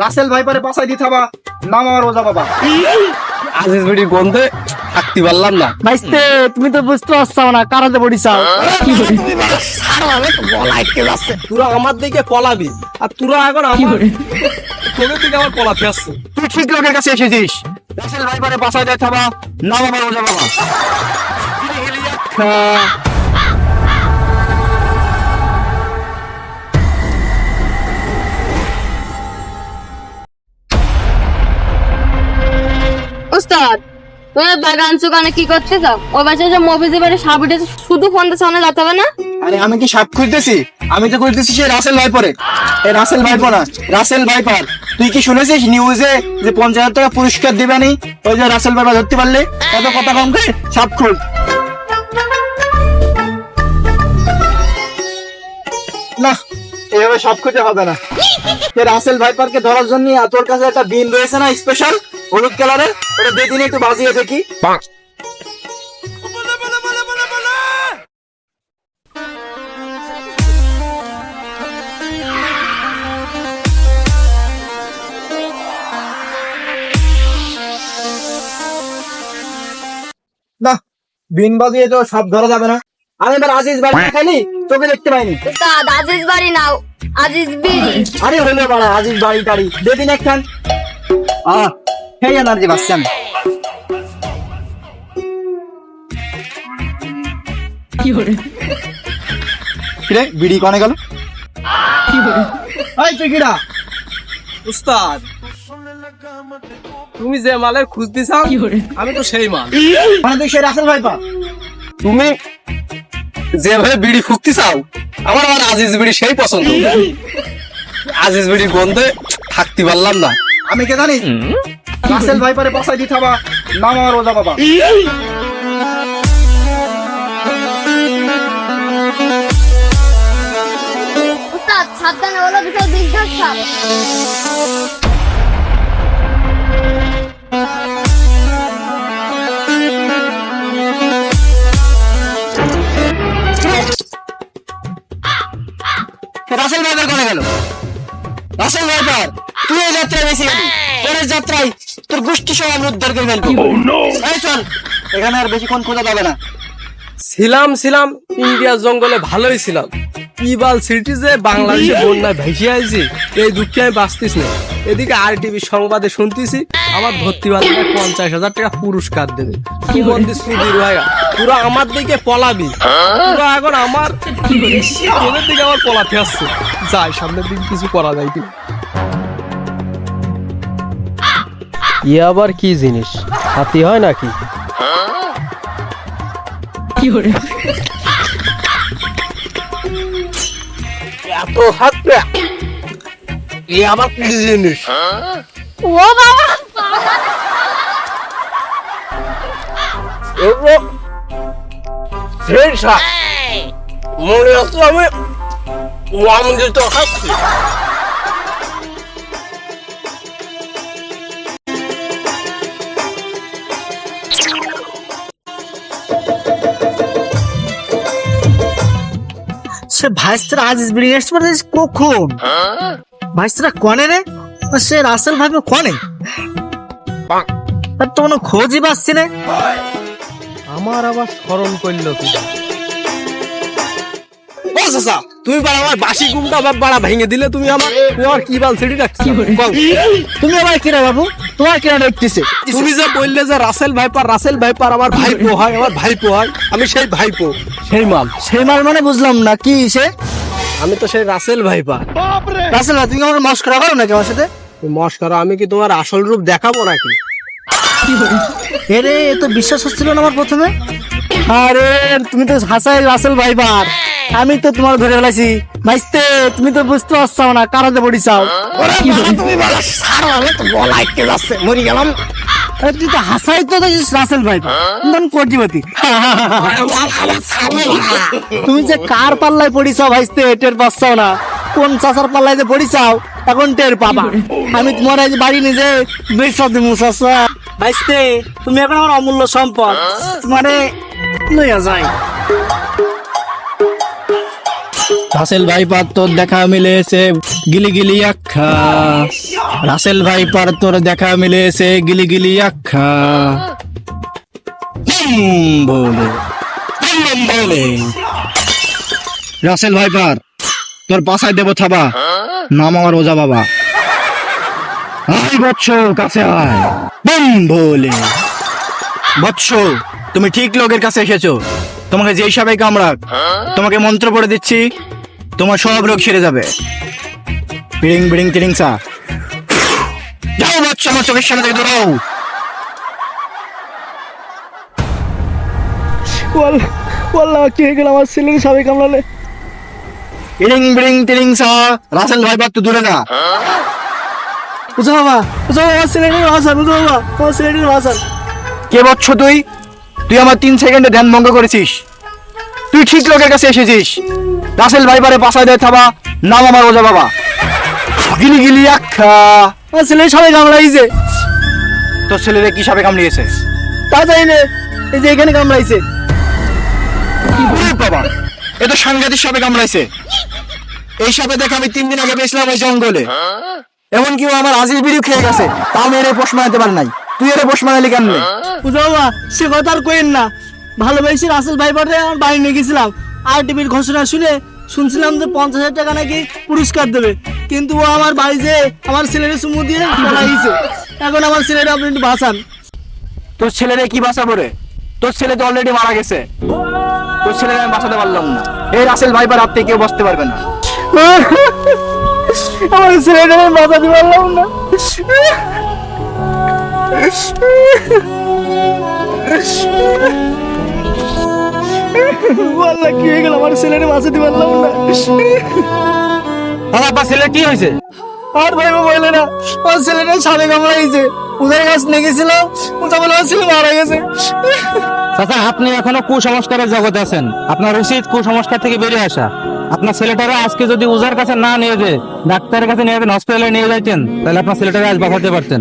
রাসেল ভাইপারে পাশায় দিতে হবা নাম আমার ওজা বাবা। আজিজ বিড়ির গন্ধে থাকতে পারলাম না। ভাইস্তে তুমি তো বুঝতে পারছ না কারাতে পড়িছাও তোরা আমার দিকে পলাবি আর তোরা এখন আমার তোদের দিকে আমার পলাতে আসছে। তুই ঠিক লোকের কাছে এসেছিস। রাসেল ভাইপারে পাশায় দিতে হবা নাম আমার ওজা বাবা। উস্তাদ তুমি বাগান সুগানে কি করতে যাও ওই বাচ্চা যে মফিজে বাড়ি সাবিটে শুধু ফোনটা সামনে যেতে হবে না? আরে আমি কি সাপ খুঁজতেছি? আমি তো খুঁজতেছি সেই রাসেল ভাইপরে। এই রাসেল ভাইপো না, রাসেল ভাইপার। তুই কি শুনেছিস নিউজে যে পঞ্চাশ হাজার টাকা পুরস্কার দিবে নি? ওই যে রাসেল ভাইপার ধরতে পারলে? এত কথা কম খায় সাপ খুঁজ। না এভাবে সব খুঁজে হবে না। রাসেল ভাইপারকে ধরার জন্য তোর কাছে একটা বিন রয়েছে না স্পেশাল হলুদ কালারের? ওটা দিয়ে দিন একটু বাজিয়ে দেখি। না, বিন বাজিয়ে তো সব ধরা যাবে না। আমি এবার আজিজ বাড়ি খাইনি চোখে দেখতে পাইনি। আজিজ বাড়ি নাও। আজিজ বিড়ি আরে হইলে বাড়া আজিজ বাড়ি টাড়ি একখান। আহ সেই এনার্জি পাচ্ছি আমি। কিরে বিড়ি কনে গেল? এই তুই কিরা উস্তাদ। তুমি যে মালের খুঁজতে চাও আমি তো সেই মাল। মানে তুই সেই রাসেল ভাইপা। তুমি যেভাবে বিড়ি ফুকতে চাও আমার আমার আজিজ বিড়ি সেই পছন্দ। আজিজ বিড়ির গন্ধে থাকতে পারলাম না। আমি কে জানি? রাসেল ভাইপারে বসাই দিতে হবা। নাম আমার ওজা বাবা। সাবধানে হলো সাপ। গেল। রাসেল ভাইপার তুই বেশি গেলি পরের যাত্রায় তোর গোষ্ঠী সব আমি উদ্ধার করে ফেলব। এই চল এখানে আর বেশিক্ষণ খোঁজা যাবে না। ছিলাম ছিলাম ইন্ডিয়ার জঙ্গলে ভালোই ছিলাম। ইবাল সিটিজে বাংলাদেশে বন্যায় ভেসে আইছি এই দুঃখে আমি বাঁচতিস না। এদিকে আর টিভি সংবাদে শুনতেছি আমার ভর্তি বাজারে পঞ্চাশ হাজার টাকা পুরস্কার দেবে। সুধীর ভাইয়া পুরো আমার দিকে পলাবি। পুরো এখন আমার তোদের দিকে আমার পলাতে আসছে। যাই সামনের দিকে কিছু করা যায় কি? ই আবার কি জিনিস? হাতি হয় নাকি? এত হাত এ আবার কি জিনিস? ও বাবা! এগুলো সেই শাক মনে হচ্ছে আমি ওয়ামজিত খাচ্ছি সে ভাইস্তারা আজ বিড়িয়েস পড়েছিস কখন? ভাইস্তারা কনে রে? সে রাসেল কনে? আর তো কোনো খোঁজই পাচ্ছি না। আমার আবার স্মরণ করল কি? ও চাচা তুমি বাড়া আমার বাসি ঘুমটা বা বাড়া ভেঙে দিলে তুমি আমার তুমি আমার কি বাল সেটি রাখছি তুমি আবার কিরা বাবু? তোমার কিরা দেখতেছে তুমি যে বললে যে রাসেল ভাইপার রাসেল ভাইপার আমার ভাইপো হয় আমার ভাইপো হয় আমি সেই ভাইপো। সেই মাল। সেই মাল মানে বুঝলাম না কি সে? আমি তো সেই রাসেল ভাইপার রাসেল ভাই তুমি আমার মস্করা করো নাকি আমার সাথে? মস্কার আমি কি তোমার আসল রূপ দেখাবো নাকি? এরে এ তো বিশ্বাস হচ্ছিল না আমার প্রথমে। আরে তুমি তো হাসাই রাসেল ভাইবার আমি তো তোমার ধরে ফেলাইছি ভাইস্তে তুমি তো বুঝতে পারছ না কারাতে পড়ি চাও। তুমি বলো সার তো বলা যাচ্ছে? মরি গেলাম। তুই তো হাসাই তো রাসেল ভাই কোন কোটিপতি। তুমি যে কার পাল্লায় পড়িছাও ভাইস্তে টের পাচ্ছাও না। কোন চাচার পাল্লায় যে পড়িছাও, এখন টের পাবা। আমি তোমার আজ বাড়ি নিজে বেশ মুসাসা ভাইস্তে, তুমি এখন আমার অমূল্য সম্পদ। তোমারে লইয়া যাই। রাসেল ভাইপার তোর দেখা মিলেছে, গিলি গিলি আখ্যা। রাসেল ভাইপার তোর দেখা মিলেছে, গিলি গিলি আখা বলে। বলে। রাসেল ভাইপার তোর পাশায় দেবো থাবা। নাম আমার ওজা বাবা। আয় কাছে আয়। বুম বলে। বৎস, তুমি ঠিক লোকের কাছে এসেছ। তোমাকে যেই সবাই কামড়াক, তোমাকে মন্ত্র পড়ে দিচ্ছি। তোমার সব রোগ সেরে যাবে। বিড়িং বিড়িং তিরিং সা যাও বৎস আমার চোখের সামনে থেকে দৌড়াও। ওয়াল্লাহ কি হয়ে গেল আমার ছেলের কামড়ালে? ইরিং বিড়িং তিরিং সা রাসেল ভাই তো দূরে না। বুঝো বাবা বুঝো বাবা বাবা ছেলের ভাষান কে বৎস তুই? তুই আমার তিন সেকেন্ডে ধ্যান ভঙ্গ করেছিস। তুই ঠিক লোকের কাছে এসেছিস। রাসেল ভাইপারে পাশায় দেয় থাবা, নাম আমার ওজা বাবা। গিলি গিলি আখ্যা। আমার ছেলের সবাই কামড়াইছে তোর ছেলেরে কি সাপে কামড়িয়েছে? তা জানি না। এই যে এখানে কামড়াইছে। বাবা। এ তো সাংঘাতিক কামড়াইছে। এই দেখে আমি তিন দিন আগে পেয়েছিলাম ওই জঙ্গলে। এমনকি ও আমার আজিজ বিড়ি খেয়ে গেছে। আমি এর পোষ মানাতে পারি নাই। তুই এর পোষ মানালি কেন বাবা, সে কথা আর কইেন না। ভালোবাসি রাসেল ভাই পাঠে আমার বাড়ি নিয়ে গেছিলাম। আর টিভির ঘোষণা শুনে শুনছিলাম যে পঞ্চাশ হাজার টাকা নাকি পুরস্কার দেবে। কিন্তু ও আমার বাড়িতে আমার ছেলের সুমু দিয়ে পড়াইছে। এখন আমার ছেলেটা আপনি একটু বাঁচান। তোর ছেলেরে কি বাঁচাবো রে? তোর ছেলে তো অলরেডি মারা গেছে। তোর ছেলেরে আমি বাঁচাতে পারলাম না। এই রাসেল ভাইপার হাত থেকে কেউ বসতে পারবে না। আমার ছেলেটা আমি বাঁচাতে পারলাম না। আল্লাহ কি হয়ে গেল? আমার ছেলেটা বাঁচাতে পারলাম না। আমার আব্বা ছেলে কি হয়েছে? আর ভাই বলে না আমার ছেলেটা সাড়ে কামড়াইছে উদার গাছ নিয়ে গেছিলাম উদা বলে আমার ছেলে মারা গেছে। চাচা আপনি এখনও কুসংস্কারের জগতে আছেন। আপনার উচিত কুসংস্কার থেকে বেরিয়ে আসা। আপনার ছেলেটারা আজকে যদি উজার কাছে না নিয়ে যে ডাক্তারের কাছে নিয়ে যেতেন হসপিটালে নিয়ে যাইতেন তাহলে আপনার ছেলেটারা আজ বাঁচাতে পারতেন।